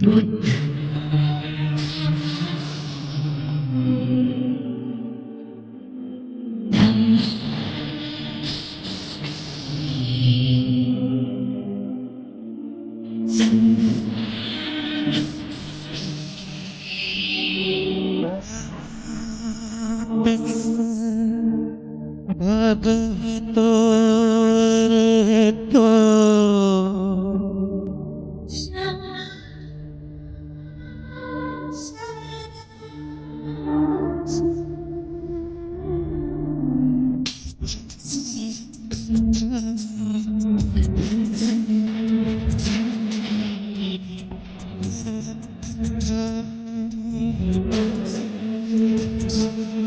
Mm-hmm. Thank you.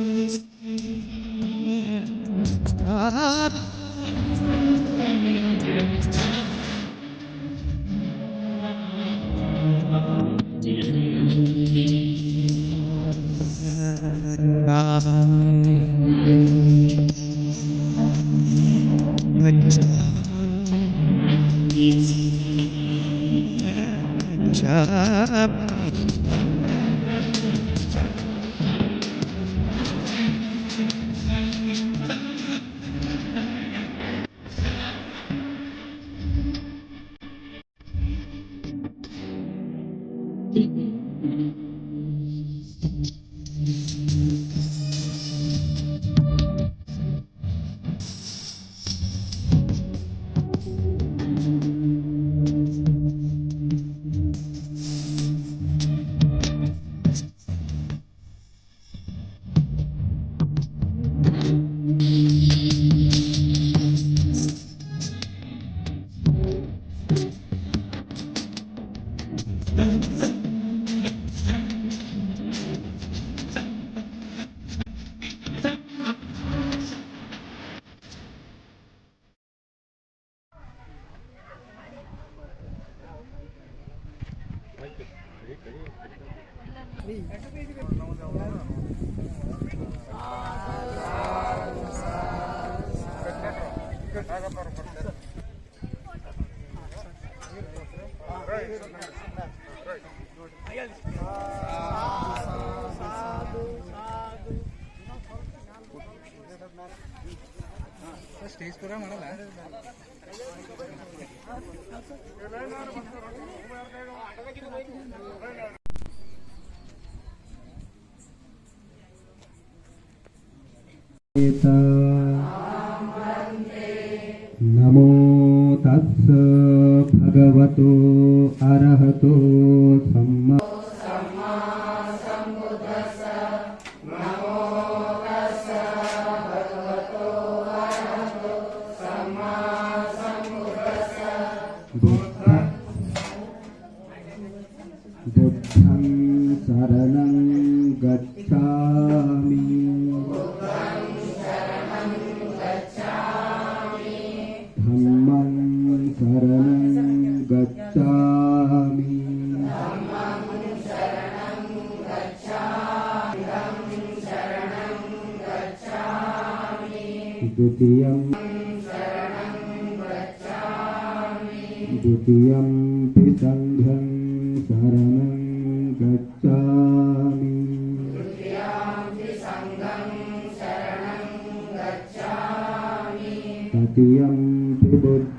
नमो तस्स भगवतो अरहतो सम्मा द्वितीयं सङ्घं शरणं गच्छामि। तृतीयं बुद्ध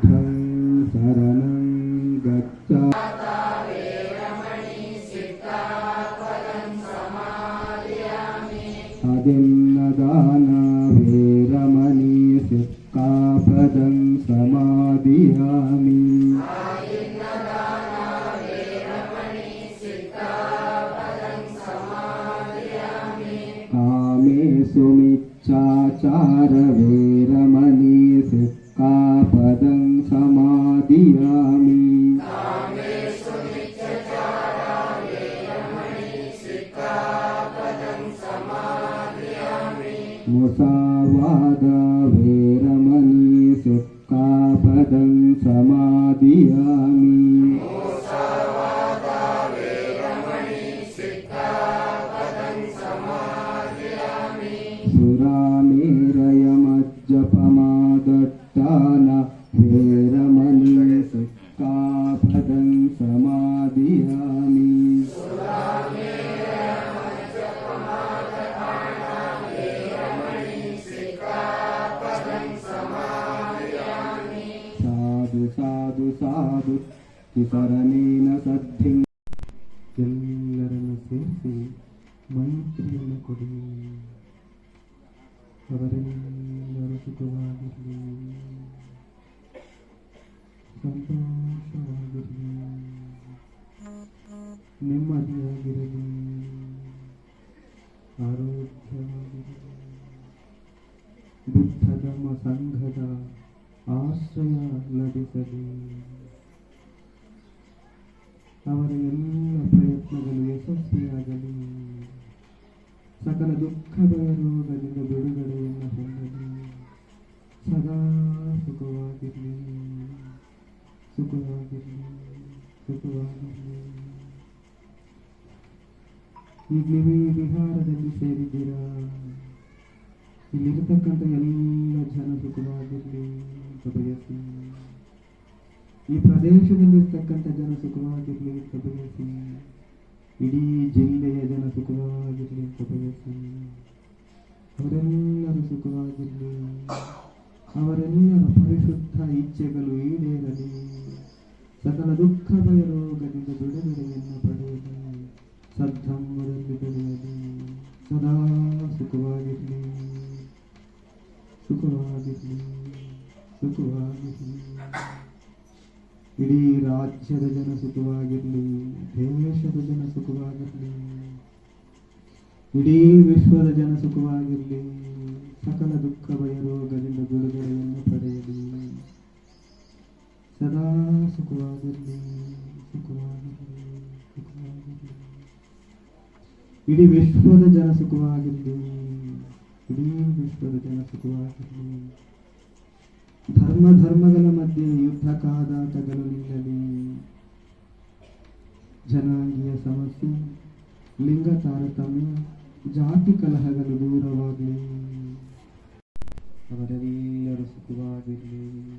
සමාධියං ಸಂತೋಷವಾಗಿರಲಿ ನೆಮ್ಮದಿಯಾಗಿರಲಿ. ಪ್ರದೇಶದಲ್ಲಿರ್ತಕ್ಕಂಥ ಜನ ಸುಖವಾಗಿರಲಿ ಅಂತ ಇಡೀ ಜಿಲ್ಲೆಯ ಜನ ಸುಖವಾಗಿರಲಿ ಅಂತ ಅವರೆಲ್ಲರೂ ಸುಖವಾಗಿರಲಿ. ಅವರೆಲ್ಲರ ಪರಿಶುದ್ಧ ಇಚ್ಛೆಗಳು ಈಡೇರಲಿ. ಸಕಲ ದುಃಖ ಭಯ ರೋಗದಿಂದ ಬಿಡುಗಡೆಯನ್ನು ಪಡೆಯಲಿ. ಸದ್ಧಮ್ಮದಲ್ಲಿ ಬೆಳೆಯಲಿ ಸದಾ ಸುಖವಾಗಿರಲಿ. ಸುಖವಾಗಿರಲಿ. ಸುಖವಾಗಿರಲಿ. ಇಡೀ ರಾಜ್ಯದ ಜನ ಸುಖವಾಗಿರಲಿ, ದೇಶದ ಜನ ಸುಖವಾಗಿರಲಿ, ಇಡೀ ವಿಶ್ವದ ಜನ ಸುಖವಾಗಿರಲಿ, ಸಕಲ ದುಃಖ ಭಯ ರೋಗದಿಂದ ಬಿಡುಗಡೆಯನ್ನು ಪಡೆಯಲಿ. ಸದಾ ಸುಖವಾಗಿರಲಿ ಸುಖವಾಗಿರಲಿ ಸುಖವಾಗಿರಲಿ. ಇಡೀ ವಿಶ್ವದ ಜನ ಸುಖವಾಗಿರಲಿ, ಇಡೀ ವಿಶ್ವದ ಜನ ಸುಖವಾಗಿರಲಿ. ಧರ್ಮ ಧರ್ಮಗಳ ಮಧ್ಯೆ ಯುದ್ಧ ಕಾದಾಟಗಳು ನಿಲ್ಲಲಿ. ಜನಾಂಗೀಯ ಸಮಸ್ಯೆ, ಲಿಂಗ ತಾರತಮ್ಯ, ಜಾತಿ ಕಲಹಗಳು ದೂರವಾಗಲಿ. ಅವರೆಲ್ಲರೂ ಸುಖವಾಗಿರಲಿ.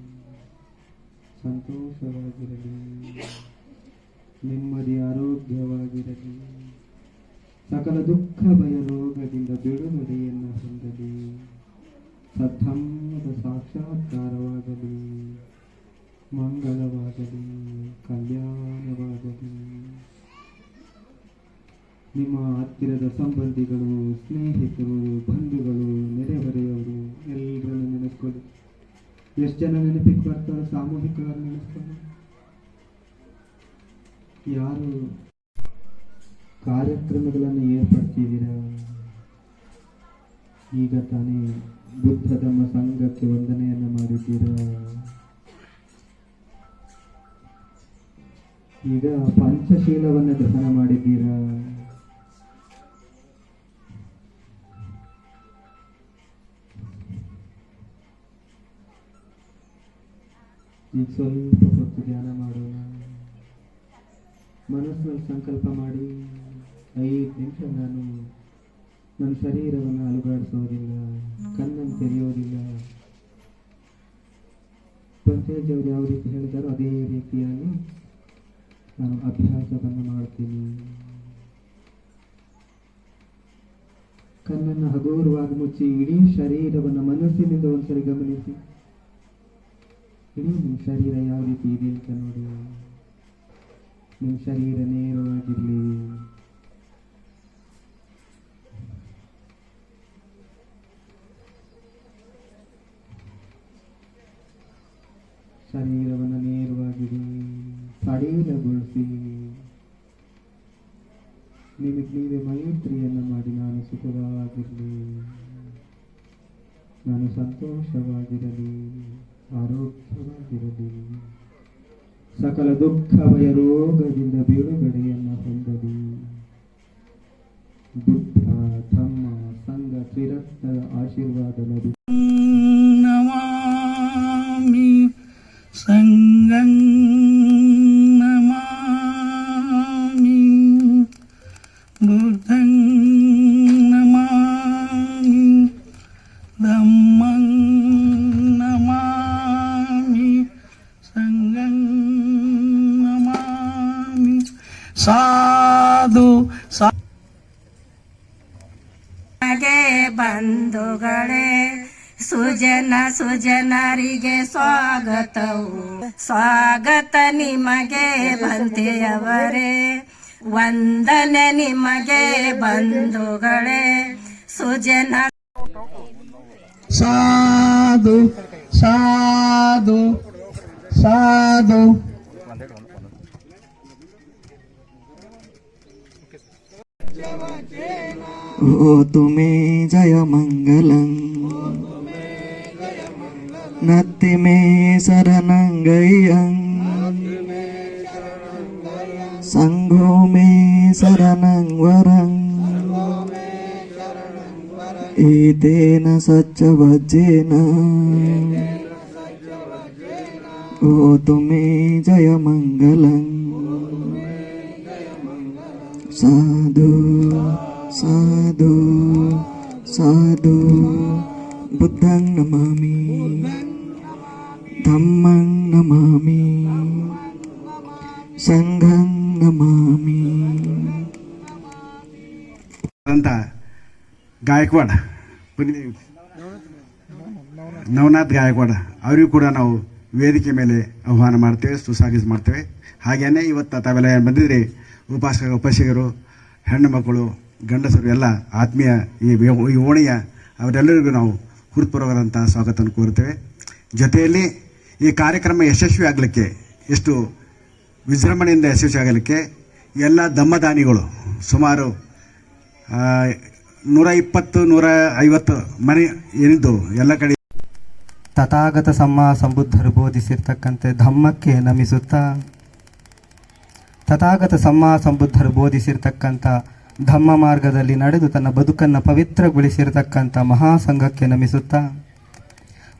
ಸಂತೋಷವಾಗಿರಲಿ. ನೆಮ್ಮದಿ, ಆರೋಗ್ಯವಾಗಿರಲಿ. ಸಕಲ ದುಃಖ ಭಯ ರೋಗದಿಂದ ಬಿಡುಗಡೆಯನ್ನು ಹೊಂದಲಿ. ಸದ್ಧಮ್ಮದ ಸಾಕ್ಷಾತ್ಕಾರವಾಗಲಿ, ಮಂಗಳವಾಗಲಿ, ಕಲ್ಯಾಣವಾಗಲಿ. ನಿಮ್ಮ ಹತ್ತಿರದ ಸಂಬಂಧಿಗಳು, ಸ್ನೇಹಿತರು, ಬಂಧುಗಳು, ನೆರೆಹೊರೆಯವರು ಎಲ್ಲರನ್ನು ನೆನೆಸ್ಕೊಳ್ಳಿ. ಎಷ್ಟು ಜನ ನೆನಪಿಗೆ ಬರ್ತಾರೆ, ಸಾಮೂಹಿಕವಾಗಿ ನೆನೆಸ್ಕೊಳ್ಳಿ. ಯಾರು ಕಾರ್ಯಕ್ರಮಗಳನ್ನು ಏರ್ಪಡಿಸಿದ್ದೀರಾ? ಈಗ ತಾನೇ ಬುದ್ಧ ಧಮ್ಮ ಸಂಘಕ್ಕೆ ವಂದನೆಯನ್ನು ಮಾಡಿದ್ದೀರಾ? ಈಗ ಪಂಚಶೀಲವನ್ನು ದಹನ ಮಾಡಿದ್ದೀರಾ? ಈಗ ಸ್ವಲ್ಪ ಹೊತ್ತು ಧ್ಯಾನ ಮಾಡೋಣ. ಮನಸ್ಸಿನಲ್ಲಿ ಸಂಕಲ್ಪ ಮಾಡಿ. ಐದು ನಿಮಿಷ ನಾನು ನನ್ನ ಶರೀರವನ್ನು ಅಲುಗಾಡಿಸೋದಿಲ್ಲ ಕಣ್ಣನ್ನು ತೆರೆಯೋದಿಲ್ಲ ಪಂಚಾಯತ್ ಅವರು ಯಾವ ರೀತಿ ಹೇಳಿದಾರೋ ಅದೇ ರೀತಿಯಾಗಿ ನಾನು ಅಭ್ಯಾಸವನ್ನು ಮಾಡ್ತೀನಿ. ಕಣ್ಣನ್ನು ಹಗುರವಾಗಿ ಮುಚ್ಚಿ ಇಡೀ ಶರೀರವನ್ನು ಮನಸ್ಸಿನಿಂದ ಒಂದ್ಸರಿ ಗಮನಿಸಿ. ಇಡೀ ನಿಮ್ಮ ಶರೀರ ಯಾವ ರೀತಿ ಇದೆ ಅಂತ ನೋಡಿ. ನಿಮ್ಮ ಶರೀರ ನೇರವಾಗಿರಲಿ. ಶರೀರವನ್ನು ನೇರವಾಗಿರಿ ಸಡಿಲಗೊಳಿಸಿ. ನಿಮಗೆ ನೀವೇ ಮೈತ್ರಿಯನ್ನು ಮಾಡಿ ನಾನು ಸುಖವಾಗಿರಲಿ. ನಾನು ಸಂತೋಷವಾಗಿರಲಿ, ಆರೋಗ್ಯವಾಗಿರಲಿ. ಸಕಲ ದುಃಖ ಭಯ ರೋಗದಿಂದ ಬಿಡುಗಡೆಯನ್ನು ಹೊಂದಲಿ. ಬುದ್ಧ, ಧಮ್ಮ ಸಂಘ ತ್ರಿರತ್ನದ ಆಶೀರ್ವಾದ ಲಭಿ Sangang namami Buddhang namami Dhammang namami Sangang namami Sadhu Sadhu Sadhu Sadhu Sujana ಸುಜನರಿಗೆ ಸ್ವಾಗತವು ಸ್ವಾಗತ ನಿಮಗೆ ಬಂತೆಯವರೇ ವಂದನೆ ನಿಮಗೆ ಬಂಧುಗಳೇ ಸುಜನ ಸಾಧು ಸಾಧು ಸಾಧು ओ तुमे जय nati me saranang gayang sanggo me saranang warang. Itena sacca vajena o tume jaya mangalang sadu sadu sadu buddhang namami. ಧಮ್ಮಂ ನಮಾಮಿ ಸಂಘಂ ನಮಾಮಿ ಅಂತ ಗಾಯಕ್ವಾಡ. ನವನಾಥ್ ಗಾಯಕ್ವಾಡ. ಅವರಿಗೂ ಕೂಡ ನಾವು ವೇದಿಕೆ ಮೇಲೆ ಆಹ್ವಾನ ಮಾಡ್ತೇವೆ, ಸುಸ್ವಾಗತ ಮಾಡ್ತೇವೆ. ಹಾಗೇನೆ ಇವತ್ತು ತಾವೆಲ್ಲ ಏನು ಬಂದಿದ್ರಿ ಉಪಾಸ ಉಪಾಸಕರು, ಹೆಣ್ಣು ಮಕ್ಕಳು, ಗಂಡಸರು, ಎಲ್ಲ ಆತ್ಮೀಯ ಈ ಓಣಿಯ ಅವರೆಲ್ಲರಿಗೂ ನಾವು ಹೃತ್ಪೂರ್ವಕರಂಥ ಸ್ವಾಗತವನ್ನು ಕೋರುತ್ತೇವೆ. ಜೊತೆಯಲ್ಲಿ ಈ ಕಾರ್ಯಕ್ರಮ ಯಶಸ್ವಿ ಆಗಲಿಕ್ಕೆ, ಎಷ್ಟು ವಿಜೃಂಭಣೆಯಿಂದ ಯಶಸ್ವಿ ಆಗಲಿಕ್ಕೆ ಎಲ್ಲ ದಮ್ಮದಾನಿಗಳು ಸುಮಾರು ನೂರ ಇಪ್ಪತ್ತು, ನೂರ ಐವತ್ತು ಮನೆ ಏನಿದ್ದು ಎಲ್ಲ ಕಡೆ. ತಥಾಗತ ಸಮ್ಮ ಸಂಬುದ್ಧರು ಬೋಧಿಸಿರ್ತಕ್ಕಂತೆ ಧಮ್ಮಕ್ಕೆ ನಮಿಸುತ್ತಾ, ತಥಾಗತ ಸಮ್ಮ ಸಂಬುದ್ಧರು ಬೋಧಿಸಿರ್ತಕ್ಕಂಥ ಧಮ್ಮ ಮಾರ್ಗದಲ್ಲಿ ನಡೆದು ತನ್ನ ಬದುಕನ್ನು ಪವಿತ್ರಗೊಳಿಸಿರ್ತಕ್ಕಂಥ ಮಹಾಸಂಘಕ್ಕೆ ನಮಿಸುತ್ತಾ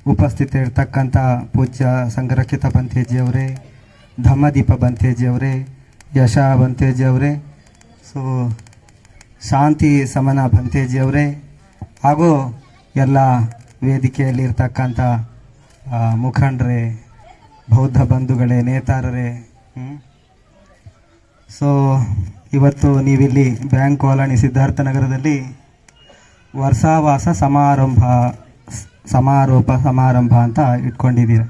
ಉಪಸ್ಥಿತ ಇರ್ತಕ್ಕಂಥ ಪೂಜ್ಯ ಸಂಗರಕ್ಷಿತ ಬಂತೇಜಿಯವರೇ ಧಮ್ಮದೀಪ ಬಂತೇಜಿಯವರೇ ಯಶ ಬಂತೇಜಿಯವರೇ ಸೊ ಶಾಂತಿ ಸಮನ ಬಂತೇಜಿಯವರೇ ಹಾಗೂ ಎಲ್ಲ ವೇದಿಕೆಯಲ್ಲಿ ಇರ್ತಕ್ಕಂಥ ಆ, ಮುಖಂಡರೇ ಬೌದ್ಧ ಬಂಧುಗಳೇ ನೇತಾರರೇ? ಸೊ ಇವತ್ತು ನೀವಿಲ್ಲಿ ಬ್ಯಾಂಕ್ ಕಾಲೋನಿ ಸಿದ್ಧಾರ್ಥನಗರದಲ್ಲಿ ವರ್ಷಾವಾಸ ಸಮಾರಂಭ ಸಮಾರೋಪ ಸಮಾರಂಭ ಅಂತ ಇಟ್ಕೊಂಡಿದ್ದೀರ.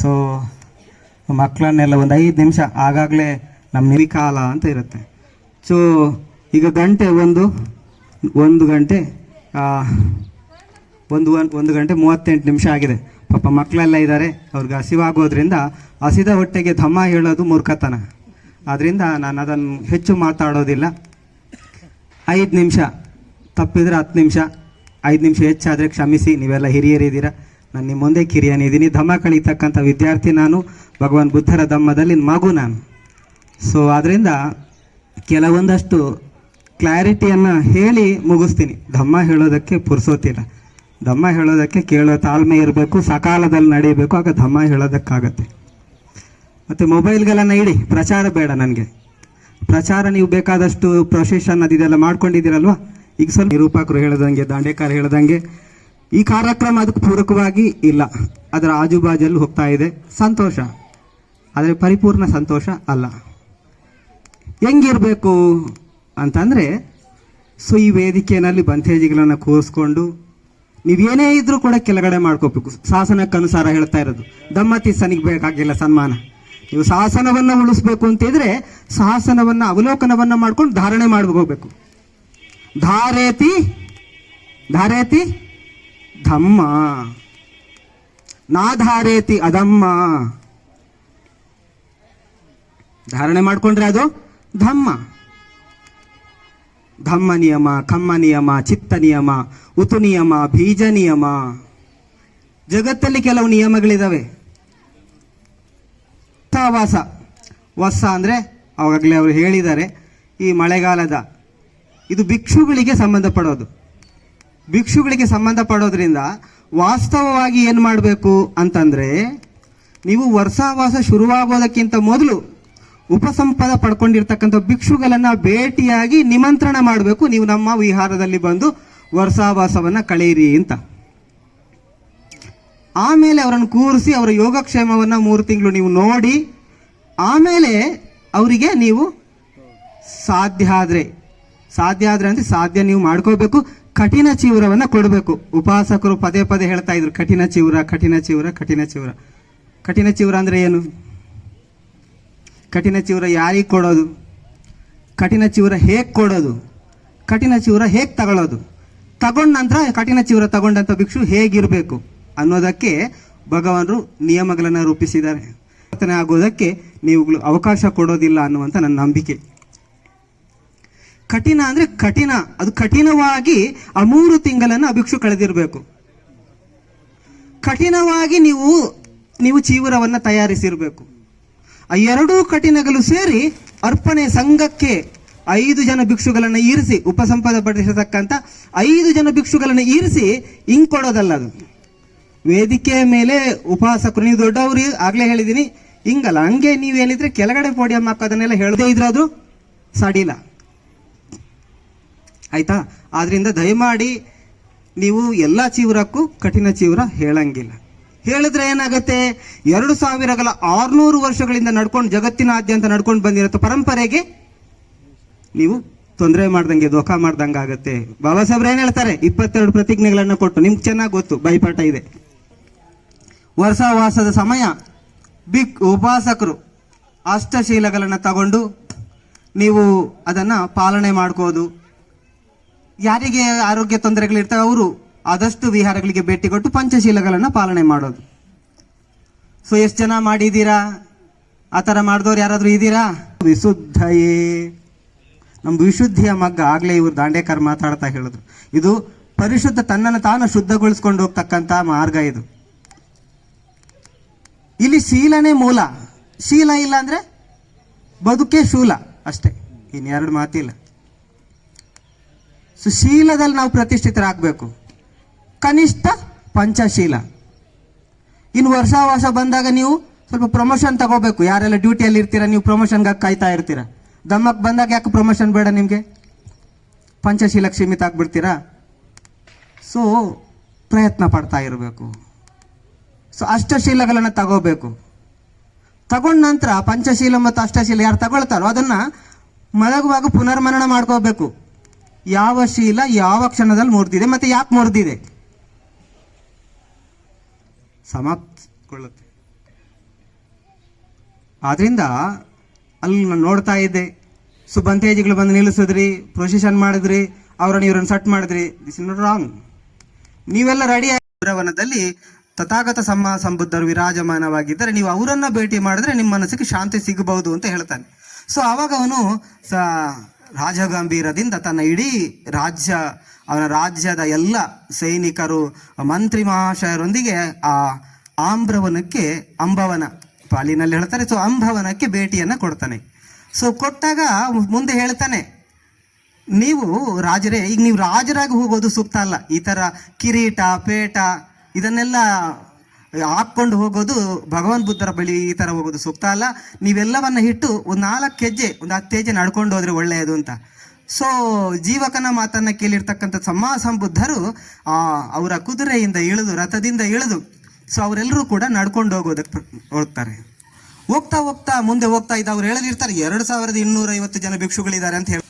ಸೊ ಮಕ್ಕಳನ್ನೆಲ್ಲ ಒಂದು ಐದು ನಿಮಿಷ ಆಗಾಗಲೇ ನಮ್ಮ ನಿವಿಕಾಲ ಅಂತ ಇರುತ್ತೆ. ಸೊ ಈಗ ಗಂಟೆ ಒಂದು ಒಂದು ಗಂಟೆ ಒಂದು ಒಂದು ಗಂಟೆ ಮೂವತ್ತೆಂಟು ನಿಮಿಷ ಆಗಿದೆ. ಪಾಪ ಮಕ್ಕಳೆಲ್ಲ ಇದ್ದಾರೆ ಅವ್ರಿಗೆ ಹಸಿವಾಗೋದ್ರಿಂದ ಹಸಿದ ಹೊಟ್ಟೆಗೆ ಧಮ್ಮ ಹೇಳೋದು ಮೂರ್ಖತನ. ಆದ್ದರಿಂದ ನಾನು ಅದನ್ನು ಹೆಚ್ಚು ಮಾತಾಡೋದಿಲ್ಲ. ಐದು ನಿಮಿಷ, ತಪ್ಪಿದರೆ ಹತ್ತು ನಿಮಿಷ. ಐದು ನಿಮಿಷ ಹೆಚ್ಚಾದರೆ ಕ್ಷಮಿಸಿ, ನೀವೆಲ್ಲ ಹಿರಿಯರಿದ್ದೀರಾ ನಾನು ನಿಮ್ಮ ಮುಂದೆ ಕಿರಿಯನಿದ್ದೀನಿ ಧಮ್ಮ ಕಳೀತಕ್ಕಂಥ ವಿದ್ಯಾರ್ಥಿ ನಾನು, ಭಗವಾನ್ ಬುದ್ಧರ ಧಮ್ಮದಲ್ಲಿ ಮಗು ನಾನು. ಸೊ ಆದ್ದರಿಂದ ಕೆಲವೊಂದಷ್ಟು ಕ್ಲಾರಿಟಿಯನ್ನು ಹೇಳಿ ಮುಗಿಸ್ತೀನಿ. ಧಮ್ಮ ಹೇಳೋದಕ್ಕೆ ಪುರ್ಸೋತಿಲ್ಲ. ಧಮ್ಮ ಹೇಳೋದಕ್ಕೆ ಕೇಳೋ ತಾಳ್ಮೆ ಇರಬೇಕು, ಸಕಾಲದಲ್ಲಿ ನಡೀಬೇಕು ಆಗ ಧಮ್ಮ ಹೇಳೋದಕ್ಕಾಗತ್ತೆ. ಮತ್ತು ಮೊಬೈಲ್ಗಳನ್ನು ಇಡಿ, ಪ್ರಚಾರ ಬೇಡ ನನಗೆ. ಪ್ರಚಾರ ನೀವು ಬೇಕಾದಷ್ಟು ಪ್ರೊಸೆಷನ್ ಅದಿದೆಲ್ಲ ಮಾಡ್ಕೊಂಡಿದ್ದೀರಲ್ವಾ? ಈಗ ಸರ್ ನಿರೂಪಕರು ಹೇಳ್ದಂಗೆ, ದಾಂಡೇಕರ್ ಹೇಳ್ದಂಗೆ ಈ ಕಾರ್ಯಕ್ರಮ ಅದಕ್ಕೆ ಪೂರಕವಾಗಿ ಇಲ್ಲ. ಅದರ ಆಜುಬಾಜಲ್ಲಿ ಹೋಗ್ತಾ ಇದೆ. ಸಂತೋಷ. ಆದರೆ ಪರಿಪೂರ್ಣ ಸಂತೋಷ ಅಲ್ಲ. ಹೆಂಗಿರಬೇಕು ಅಂತಂದರೆ ಸೊ ಈ ವೇದಿಕೆಯಲ್ಲಿ ಬಂತೇಜಿಗಳನ್ನು ಕೂರಿಸ್ಕೊಂಡು ನೀವೇನೇ ಇದ್ರೂ ಕೂಡ ಕೆಳಗಡೆ ಮಾಡ್ಕೋಬೇಕು. ಶಾಸನಕ್ಕನುಸಾರ ಹೇಳ್ತಾ ಇರೋದು. ದಮ್ಮತಿ ಸನಿಗೆ ಬೇಕಾಗಿಲ್ಲ ಸನ್ಮಾನ. ನೀವು ಶಾಸನವನ್ನು ಉಳಿಸ್ಬೇಕು ಅಂತಿದ್ರೆ ಶಾಸನವನ್ನು ಅವಲೋಕನವನ್ನು ಮಾಡ್ಕೊಂಡು ಧಾರಣೆ ಮಾಡ್ಕೋಬೇಕು ಧಾರೇತಿ? ಧಾರೇತಿ? ಧಮ್ಮ. ನಾ ಧಾರೇತಿ ಅದಮ್ಮ. ಧಾರಣೆ ಮಾಡಿಕೊಂಡ್ರೆ ಅದು ಧಮ್ಮ. ಧಮ್ಮ ನಿಯಮ, ಕಮ್ಮ ನಿಯಮ, ಚಿತ್ತ ನಿಯಮ, ಉತು ನಿಯಮ, ಬೀಜ ನಿಯಮ. ಜಗತ್ತಲ್ಲಿ ಕೆಲವು ನಿಯಮಗಳಿದಾವೆ. ವಾಸ ವಸ ಅಂದರೆ ಅವಾಗಲೇ ಅವರು ಹೇಳಿದ್ದಾರೆ. ಈ ಮಳೆಗಾಲದ ಇದು ಭಿಕ್ಷುಗಳಿಗೆ ಸಂಬಂಧಪಡೋದು. ಭಿಕ್ಷುಗಳಿಗೆ ಸಂಬಂಧಪಡೋದ್ರಿಂದ ವಾಸ್ತವವಾಗಿ ಏನು ಮಾಡಬೇಕು ಅಂತಂದರೆ, ನೀವು ವರ್ಷಾವಾಸ ಶುರುವಾಗೋದಕ್ಕಿಂತ ಮೊದಲು ಉಪಸಂಪದ ಪಡ್ಕೊಂಡಿರ್ತಕ್ಕಂಥ ಭಿಕ್ಷುಗಳನ್ನ ಭೇಟಿಯಾಗಿ ನಿಮಂತ್ರಣ ಮಾಡಬೇಕು. ನೀವು ನಮ್ಮ ವಿಹಾರದಲ್ಲಿ ಬಂದು ವರ್ಷಾವಾಸವನ್ನ ಕಳೆಯಿರಿ ಅಂತ. ಆಮೇಲೆ ಅವರನ್ನು ಕೂರಿಸಿ ಅವರ ಯೋಗಕ್ಷೇಮವನ್ನ ಮೂರು ತಿಂಗಳು ನೀವು ನೋಡಿ, ಆಮೇಲೆ ಅವರಿಗೆ ನೀವು ಸಾಧ್ಯ ಆದರೆ ಸಾಧ್ಯ ಆದ್ರೆ ಅಂದ್ರೆ ಸಾಧ್ಯ ನೀವು ಮಾಡ್ಕೋಬೇಕು. ಕಠಿಣ ಚೀವ್ರವನ್ನ ಕೊಡಬೇಕು. ಉಪಾಸಕರು ಪದೇ ಪದೇ ಹೇಳ್ತಾ ಇದ್ರು, ಕಠಿಣ ಚೀವ್ರ ಕಠಿಣ ಚೀವ್ರ ಕಠಿಣ ಚೀವ್ರ. ಕಠಿಣ ಚೀವ್ರ ಅಂದ್ರೆ ಏನು? ಕಠಿಣ ಚೀವ್ರ ಯಾರಿಗೆ ಕೊಡೋದು? ಕಠಿಣ ಚೀವ್ರ ಹೇಗೆ ಕೊಡೋದು? ಕಠಿಣ ಚೀವ್ರ ಹೇಗೆ ತಗೊಳ್ಳೋದು? ತಗೊಂಡ ನಂತರ ಕಠಿಣ ಚೀವ್ರ ತಗೊಂಡಂಥ ಭಿಕ್ಷು ಹೇಗಿರಬೇಕು ಅನ್ನೋದಕ್ಕೆ ಭಗವಾನರು ನಿಯಮಗಳನ್ನು ರೂಪಿಸಿದ್ದಾರೆ. ಆಗೋದಕ್ಕೆ ನೀವುಗಳು ಅವಕಾಶ ಕೊಡೋದಿಲ್ಲ ಅನ್ನುವಂಥ ನನ್ನ ನಂಬಿಕೆ. ಕಠಿಣ ಅಂದ್ರೆ ಕಠಿಣ. ಅದು ಕಠಿಣವಾಗಿ ಆ ಮೂರು ತಿಂಗಳನ್ನು ಅಭಿಕ್ಷು ಭಿಕ್ಷು ಕಳೆದಿರಬೇಕು. ಕಠಿಣವಾಗಿ ನೀವು ನೀವು ಚೀವರವನ್ನು ತಯಾರಿಸಿರಬೇಕು. ಆ ಎರಡೂ ಕಠಿಣಗಳು ಸೇರಿ ಅರ್ಪಣೆ ಸಂಘಕ್ಕೆ ಐದು ಜನ ಭಿಕ್ಷುಗಳನ್ನು ಇರಿಸಿ, ಉಪಸಂಪದ ಪಡಿಸತಕ್ಕಂಥ ಐದು ಜನ ಭಿಕ್ಷುಗಳನ್ನು ಇರಿಸಿ ಹಿಂಗ್ ಕೊಡೋದಲ್ಲ ಅದು. ವೇದಿಕೆಯ ಮೇಲೆ ಉಪವಾಸಕರು ನೀವು ದೊಡ್ಡವರು ಆಗ್ಲೇ ಹೇಳಿದ್ದೀನಿ ಹಿಂಗಲ್ಲ. ಹಂಗೆ ನೀವು ಹೇಳಿದ್ರೆ ಕೆಳಗಡೆ ಪೋಡಿಯಂ ಹಾಕೋದನ್ನೆಲ್ಲ ಹೇಳದೇ ಇದ್ರೆ ಅದು ಸಡಿಲ ಆಯ್ತಾ? ಆದ್ರಿಂದ ದಯಮಾಡಿ ನೀವು ಎಲ್ಲ ಚೀವ್ರಕ್ಕೂ ಕಠಿಣ ಚೀವ್ರ ಹೇಳಂಗಿಲ್ಲ. ಹೇಳಿದ್ರೆ ಏನಾಗುತ್ತೆ? ಎರಡು ಸಾವಿರಗಳ ಆರ್ನೂರು ವರ್ಷಗಳಿಂದ ನಡ್ಕೊಂಡು ಜಗತ್ತಿನಾದ್ಯಂತ ನಡ್ಕೊಂಡು ಬಂದಿರೋ ಪರಂಪರೆಗೆ ನೀವು ತೊಂದರೆ ಮಾಡ್ದಂಗೆ, ದೋಖ ಮಾಡ್ದಂಗೆ ಆಗುತ್ತೆ. ಬಾಬಾ ಸಾಹೇಬ್ರು ಏನ್ ಹೇಳ್ತಾರೆ? ಇಪ್ಪತ್ತೆರಡು ಪ್ರತಿಜ್ಞೆಗಳನ್ನು ಕೊಟ್ಟು, ನಿಮ್ಗೆ ಚೆನ್ನಾಗಿ ಗೊತ್ತು, ಬೈಪಾಠ ಇದೆ. ವರ್ಷವಾಸದ ಸಮಯ ಬಿಕ್ ಉಪಾಸಕರು ಅಷ್ಟಶೀಲಗಳನ್ನು ತಗೊಂಡು ನೀವು ಅದನ್ನ ಪಾಲನೆ ಮಾಡ್ಕೋದು ಯಾರಿಗೆ ಆರೋಗ್ಯ ತೊಂದರೆಗಳಿರ್ತವೆ ಅವರು, ಆದಷ್ಟು ವಿಹಾರಗಳಿಗೆ ಭೇಟಿ ಕೊಟ್ಟು ಪಂಚಶೀಲಗಳನ್ನು ಪಾಲನೆ ಮಾಡೋದು. ಸೊ ಎಷ್ಟು ಜನ ಮಾಡಿದ್ದೀರಾ? ಆ ಥರ ಮಾಡಿದವ್ರು ಯಾರಾದರೂ ಇದ್ದೀರಾ? ವಿಶುದ್ಧಯೇ. ನಮ್ಮ ವಿಶುದ್ಧಿಯ ಮಗ್ಗ ಆಗಲೇ ಇವರು ದಾಂಡೇಕರ್ ಮಾತಾಡ್ತಾ ಹೇಳಿದ್ರು. ಇದು ಪರಿಶುದ್ಧ ತನ್ನನ್ನು ತಾನು ಶುದ್ಧಗೊಳಿಸ್ಕೊಂಡು ಹೋಗ್ತಕ್ಕಂಥ ಮಾರ್ಗ ಇದು. ಇಲ್ಲಿ ಶೀಲನೇ ಮೂಲ. ಶೀಲ ಇಲ್ಲ ಅಂದರೆ ಬದುಕೇ ಶೂಲ ಅಷ್ಟೇ. ಇನ್ನೆರಡು ಮಾತಿಲ್ಲ. ಸೊ ಶೀಲದಲ್ಲಿ ನಾವು ಪ್ರತಿಷ್ಠಿತರಾಗಬೇಕು. ಕನಿಷ್ಠ ಪಂಚಶೀಲ. ಇನ್ನು ವರ್ಷ ವರ್ಷ ಬಂದಾಗ ನೀವು ಸ್ವಲ್ಪ ಪ್ರಮೋಷನ್ ತಗೋಬೇಕು. ಯಾರೆಲ್ಲ ಡ್ಯೂಟಿಯಲ್ಲಿ ಇರ್ತೀರಾ, ನೀವು ಪ್ರಮೋಷನ್ಗೆ ಕಾಯ್ತಾ ಇರ್ತೀರಾ? ದಮ್ಮಕ್ಕೆ ಬಂದಾಗ ಯಾಕೆ ಪ್ರಮೋಷನ್ ಬೇಡ ನಿಮಗೆ? ಪಂಚಶೀಲಕ್ಕೆ ಸೀಮಿತ ಆಗಿಬಿಡ್ತೀರಾ? ಸೊ ಪ್ರಯತ್ನ ಪಡ್ತಾ ಇರಬೇಕು. ಸೊ ಅಷ್ಟಶೀಲಗಳನ್ನು ತಗೋಬೇಕು. ತಗೊಂಡ ನಂತರ ಪಂಚಶೀಲ ಮತ್ತು ಅಷ್ಟಶೀಲ ಯಾರು ತಗೊಳ್ತಾರೋ ಅದನ್ನು ಮಲಗುವಾಗ ಪುನರ್ಮನನ ಮಾಡ್ಕೋಬೇಕು. ಯಾವ ಶೀಲ ಯಾವ ಕ್ಷಣದಲ್ಲಿ ಮುರಿದಿದೆ ಮತ್ತೆ ಯಾಕೆ ಮುರಿದಿದೆ ಸಮಾಪ್ತಗೊಳ್ಳುತ್ತೆ ಆದ್ರಿಂದ ಅಲ್ಲಿ ನಾನು ನೋಡ್ತಾ ಇದ್ದೆ. ಸುಬ್ಬಂತೇಜಿಗಳು ಬಂದು ನಿಲ್ಲಿಸಿದ್ರಿ ಪ್ರೊಸೆಷನ್ ಮಾಡಿದ್ರಿ, ಅವರನ್ನು ಇವರನ್ನು ಸಟ್ ಮಾಡಿದ್ರಿ. ದಿಸ್ ಇಸ್ ರಾಂಗ್ ನೀವೆಲ್ಲ ರೆಡಿ ಆಗಿರವನದಲ್ಲಿ ತಥಾಗತ ಸಮ ಸಂಬುದ್ಧರು ವಿರಾಜಮಾನವಾಗಿದ್ದರೆ ನೀವು ಅವರನ್ನ ಭೇಟಿ ಮಾಡಿದ್ರೆ ನಿಮ್ಮ ಮನಸ್ಸಿಗೆ ಶಾಂತಿ ಸಿಗಬಹುದು ಅಂತ ಹೇಳ್ತಾನೆ. ಸೊ ಅವಾಗ ಅವನು ರಾಜಗಂಭೀರದಿಂದ ತನ್ನ ಇಡೀ ರಾಜ್ಯ, ಅವನ ರಾಜ್ಯದ ಎಲ್ಲ ಸೈನಿಕರು, ಮಂತ್ರಿ ಮಹಾಶಯರೊಂದಿಗೆ ಆ ಆಂಬ್ರವನಕ್ಕೆ ಅಂಬವನ, ಪಾಲಿನಲ್ಲಿ ಹೇಳ್ತಾರೆ, ಸೊ ಅಂಬವನಕ್ಕೆ ಭೇಟಿಯನ್ನು ಕೊಡ್ತಾನೆ. ಸೊ ಕೊಟ್ಟಾಗ ಮುಂದೆ ಹೇಳ್ತಾನೆ, ನೀವು ರಾಜರೇ, ಈಗ ನೀವು ರಾಜರಾಗಿ ಹೋಗೋದು ಸೂಕ್ತ ಅಲ್ಲ. ಈ ಥರ ಕಿರೀಟ, ಪೇಟ, ಇದನ್ನೆಲ್ಲ ಹಾಕೊಂಡು ಹೋಗೋದು ಭಗವಾನ್ ಬುದ್ಧರ ಬಳಿ ಈ ಥರ ಹೋಗೋದು ಸೂಕ್ತ ಅಲ್ಲ. ನೀವೆಲ್ಲವನ್ನ ಇಟ್ಟು ಒಂದು ನಾಲ್ಕು ಹೆಜ್ಜೆ, ಒಂದು ಹತ್ತು ಹೆಜ್ಜೆ ನಡ್ಕೊಂಡು ಹೋದ್ರೆ ಒಳ್ಳೆಯದು ಅಂತ. ಸೊ ಜೀವಕನ ಮಾತನ್ನ ಕೇಳಿರ್ತಕ್ಕಂಥ ಆ, ಅವರ ಕುದುರೆಯಿಂದ ಇಳಿದು, ರಥದಿಂದ ಇಳಿದು ಸೊ ಅವರೆಲ್ಲರೂ ಕೂಡ ನಡ್ಕೊಂಡು ಹೋಗೋದಕ್ಕೆ ಹೋಗ್ತಾರೆ. ಹೋಗ್ತಾ ಹೋಗ್ತಾ ಮುಂದೆ ಹೋಗ್ತಾ ಇದ್ದ ಅವ್ರು ಹೇಳಲಿರ್ತಾರೆ ಎರಡು ಸಾವಿರದ ಇನ್ನೂರ ಐವತ್ತು ಜನ ಭಿಕ್ಷುಗಳಿದ್ದಾರೆ ಅಂತ ಹೇಳಿ.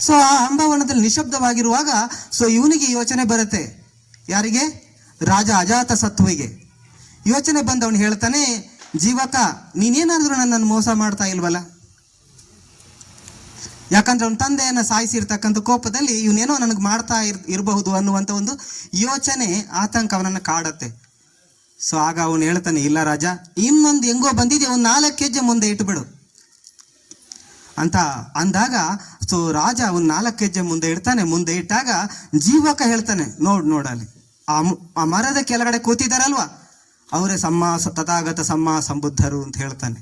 ಸೊ ಆ ಅಂಬವನದಲ್ಲಿ ನಿಶಬ್ದವಾಗಿರುವಾಗ ಸೊ ಇವನಿಗೆ ಯೋಚನೆ ಬರುತ್ತೆ. ಯಾರಿಗೆ? ರಾಜ ಅಜಾತ ಸತ್ವಿಗೆ ಯೋಚನೆ ಬಂದವನು ಹೇಳ್ತಾನೆ, ಜೀವಕ, ನೀನೇನಾದರೂ ನನ್ನನ್ನು ಮೋಸ ಮಾಡ್ತಾ ಇಲ್ವಲ್ಲ? ಯಾಕಂದ್ರೆ ಅವನ ತಂದೆಯನ್ನು ಸಾಯಿಸಿರ್ತಕ್ಕಂಥ ಕೋಪದಲ್ಲಿ ಇವನೇನೋ ನನಗೆ ಮಾಡ್ತಾ ಇರ್, ಇರಬಹುದು ಅನ್ನುವಂಥ ಒಂದು ಯೋಚನೆ, ಆತಂಕ ಅವನನ್ನು ಕಾಡತ್ತೆ. ಸೊ ಆಗ ಅವನು ಹೇಳ್ತಾನೆ, ಇಲ್ಲ ರಾಜ, ಇನ್ನೊಂದು ಹೆಂಗೋ ಬಂದಿದೆ, ಒಂದು ನಾಲ್ಕು ಹೆಜ್ಜೆ ಮುಂದೆ ಇಟ್ಬಿಡು ಅಂತ ಅಂದಾಗ, ಸೊ ರಾಜ ಒಂದು ನಾಲ್ಕು ಹೆಜ್ಜೆ ಮುಂದೆ ಇಡ್ತಾನೆ, ಮುಂದೆ ಇಟ್ಟಾಗ ಜೀವಕ ಹೇಳ್ತಾನೆ, ನೋಡ್, ನೋಡಲ್ಲಿ ಆ ಮರದ ಕೆಳಗಡೆ ಕೂತಿದಾರಲ್ವಾ? ಅವರೇ ಸಮ್ಮ ತಥಾಗತ ಸಮ್ಮ ಸಂಬುದ್ಧರು ಅಂತ ಹೇಳ್ತಾನೆ.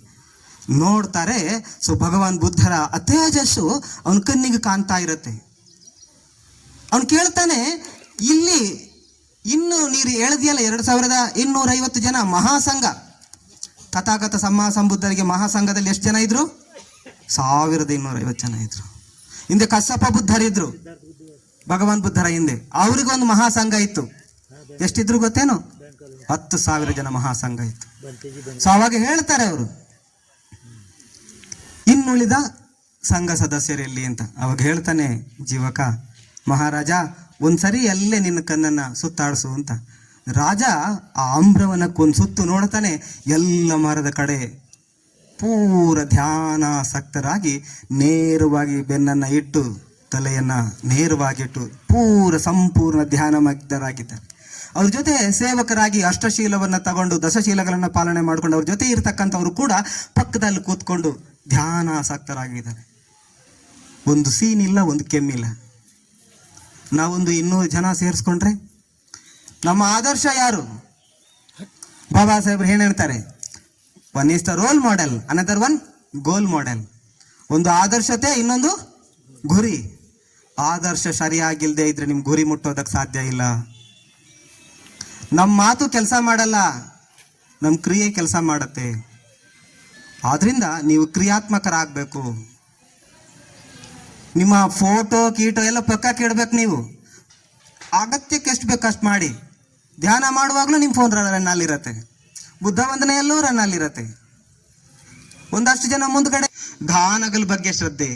ನೋಡ್ತಾರೆ, ಸೊ ಭಗವಾನ್ ಬುದ್ಧರ ಅತೇಜಸ್ಸು ಅವನ ಕಣ್ಣಿಗೆ ಕಾಣ್ತಾ ಇರುತ್ತೆ. ಅವನು ಕೇಳ್ತಾನೆ, ಇಲ್ಲಿ ಇನ್ನು ನೀರು ಹೇಳಿದೆಯಲ್ಲ ಎರಡು ಸಾವಿರದ ಇನ್ನೂರ ಐವತ್ತು ಜನ ಮಹಾಸಂಘ. ತಥಾಗತ ಸಮ್ಮ ಸಂಬುದ್ಧರಿಗೆ ಮಹಾಸಂಘದಲ್ಲಿ ಎಷ್ಟು ಜನ ಇದ್ರು? ಸಾವಿರದ ಇನ್ನೂರೈವತ್ತು ಜನ ಇದ್ರು. ಹಿಂದೆ ಕಸ್ಸಪ್ಪ ಬುದ್ಧರಿದ್ರು ಭಗವಾನ್ ಬುದ್ಧರ ಹಿಂದೆ. ಅವ್ರಿಗೊಂದು ಮಹಾಸಂಘ ಇತ್ತು. ಎಷ್ಟಿದ್ರು ಗೊತ್ತೇನು? ಹತ್ತು ಸಾವಿರ ಜನ ಮಹಾಸಂಘ ಇತ್ತು. ಸೊ ಅವಾಗ ಹೇಳ್ತಾರೆ ಅವರು. ಇನ್ನುಳಿದ ಸಂಘ ಸದಸ್ಯರೆಲ್ಲಿ ಅಂತ. ಅವಾಗ ಹೇಳ್ತಾನೆ ಜೀವಕ ಮಹಾರಾಜ ಒಂದ್ಸರಿ ಅಲ್ಲೇ ನಿನ್ನ ಕಣ್ಣನ್ನ ಸುತ್ತಾಡಿಸು ಅಂತ. ರಾಜ ಆ ಆಮ್ರವನಕ್ಕೊಂದು ಸುತ್ತು ನೋಡ್ತಾನೆ ಎಲ್ಲ ಮರದ ಕಡೆ ಪೂರ ಧ್ಯಾನಾಸಕ್ತರಾಗಿ ನೇರವಾಗಿ ಬೆನ್ನನ್ನ ಇಟ್ಟು ತಲೆಯನ್ನ ನೇರವಾಗಿಟ್ಟು ಪೂರ ಸಂಪೂರ್ಣ ಧ್ಯಾನಮಗ್ಧರಾಗಿದ್ದಾರೆ ಅವ್ರ ಜೊತೆ ಸೇವಕರಾಗಿ ಅಷ್ಟಶೀಲವನ್ನ ತಗೊಂಡು ದಶಶೀಲಗಳನ್ನ ಪಾಲನೆ ಮಾಡ್ಕೊಂಡು ಅವ್ರ ಜೊತೆ ಇರತಕ್ಕಂಥವ್ರು ಕೂಡ ಪಕ್ಕದಲ್ಲಿ ಕೂತ್ಕೊಂಡು ಧ್ಯಾನಾಸಕ್ತರಾಗಿದ್ದಾರೆ. ಒಂದು ಸೀನ್ ಇಲ್ಲ, ಒಂದು ಕೆಮ್ಮಿಲ್ಲ ನಾವೊಂದು ಇನ್ನೂರು ಜನ ಸೇರಿಸ್ಕೊಂಡ್ರೆ ನಮ್ಮ ಆದರ್ಶ ಯಾರು? ಬಾಬಾ ಸಾಹೇಬ್ರು ಏನು ಹೇಳ್ತಾರೆ? One is the role model another one goal model ಒಂದು ಆದರ್ಶತೆ, ಇನ್ನೊಂದು ಗುರಿ. ಆದರ್ಶ ಸರಿಯಾಗಿಲ್ಲದೆ ಇದ್ರೆ ನಿಮ್ ಗುರಿ ಮುಟ್ಟೋದಕ್ಕೆ ಸಾಧ್ಯ ಇಲ್ಲ. ನಮ್ಮ ಮಾತು ಕೆಲಸ ಮಾಡಲ್ಲ ನಮ್ಮ ಕ್ರಿಯೆ ಕೆಲಸ ಮಾಡುತ್ತೆ. ಆದ್ರಿಂದ ನೀವು ಕ್ರಿಯಾತ್ಮಕರಾಗಬೇಕು. ನಿಮ್ಮ ಫೋಟೋ, ಕೀಟೋ ಎಲ್ಲ ಪಕ್ಕಕ್ಕೆ ಇಡ್ಬೇಕು ನೀವು. ಅಗತ್ಯಕ್ಕೆ ಎಷ್ಟು ಬೇಕು ಅಷ್ಟು ಮಾಡಿ. ಧ್ಯಾನ ಮಾಡುವಾಗಲೂ ನಿಮ್ಮ ಫೋನ್ ರನ್ನಲ್ಲಿರತ್ತೆ ಬುದ್ಧ ವಂದನೆಯಲ್ಲೂ ರನ್ನಲ್ಲಿರತ್ತೆ ಒಂದಷ್ಟು ಜನ ಮುಂದ್ಗಡೆ ಗಾನಗಳ ಬಗ್ಗೆ ಶ್ರದ್ಧೆ.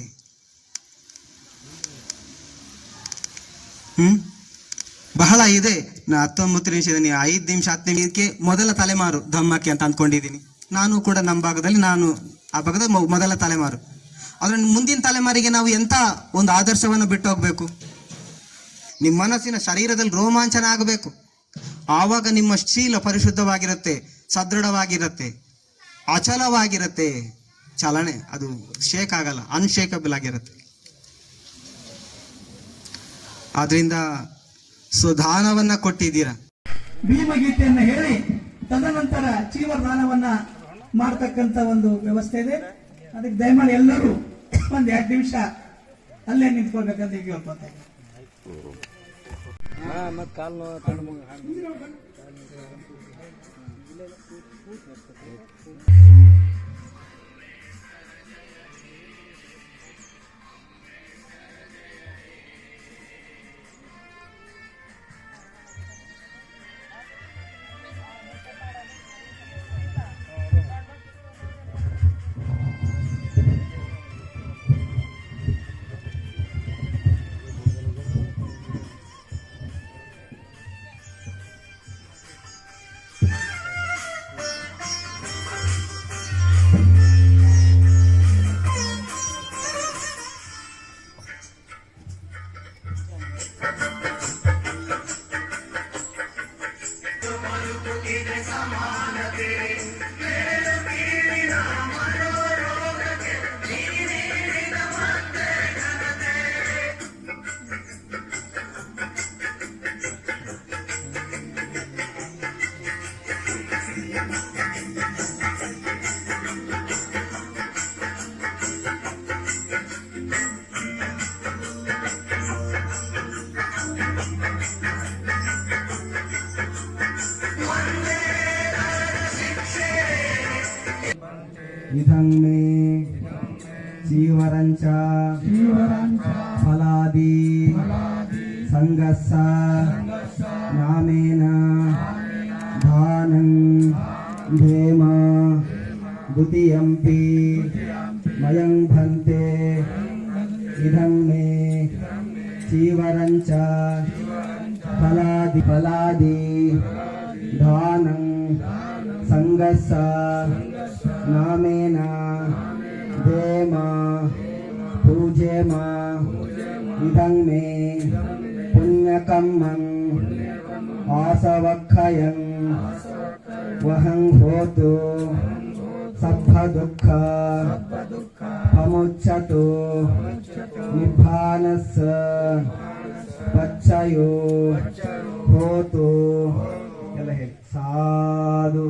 ಹ್ಮ್? ಬಹಳ ಇದೆ. ಹತ್ತೊಂಬತ್ತು ನಿಮಿಷ ಇದೀನಿ, ಐದು ನಿಮಿಷ, ಹತ್ತು ನಿಮಿಷಕ್ಕೆ ಮೊದಲ ತಲೆಮಾರು ಧಮ್ಮಕ್ಕೆ ಅಂತ ಅಂದ್ಕೊಂಡಿದ್ದೀನಿ. ನಾನು ಕೂಡ ನಮ್ಮ ಭಾಗದಲ್ಲಿ ನಾನು ಆ ಭಾಗದ ಮೊದಲ ತಲೆಮಾರು. ಆದರೆ ಮುಂದಿನ ತಲೆಮಾರಿಗೆ ನಾವು ಎಂತ ಒಂದು ಆದರ್ಶವನ್ನು ಬಿಟ್ಟು ಹೋಗ್ಬೇಕು ನಿಮ್ಮ ಮನಸ್ಸಿನ ಶರೀರದಲ್ಲಿ ರೋಮಾಂಚನ ಆಗಬೇಕು. ಆವಾಗ ನಿಮ್ಮ ಶೀಲ ಪರಿಶುದ್ಧವಾಗಿರುತ್ತೆ, ಸದೃಢವಾಗಿರುತ್ತೆ, ಅಚಲವಾಗಿರುತ್ತೆ. ಚಲನೆ, ಅದು ಶೇಕ್ ಆಗಲ್ಲ ಅನ್ಶೇಕಬಲ್ ಆಗಿರುತ್ತೆ. ಆದ್ರಿಂದ ಸುಧಾನವನ್ನ ಕೊಟ್ಟಿದ್ದೀರಾ? ಭೀಮಗೀತೆಯನ್ನ ಹೇಳಿ ತದನಂತರ ಜೀವದಾನವನ್ನ ಮಾಡ್ತಕ್ಕಂತ ಒಂದು ವ್ಯವಸ್ಥೆ ಇದೆ. ಅದಕ್ಕೆ ದಯಮಾಡಿ ಎಲ್ಲರೂ ಒಂದ್ ಎರಡು ನಿಮಿಷ ಅಲ್ಲೇ ನಿಂತ್ಕೊಳ್ಬೇಕಂತ ಈಗ ಹೇಳ್ಕೊತಾ ಇದ್ದೀನಿ. 이상매 கண்மன் ஆசவக்கயன் வகங் ஹோது சப்பதுக்க பமுச்சது நிபானஸ் பச்சயோ ஹோது ಎಲ್ಲ ಹೇಳಿ ಸಾಧು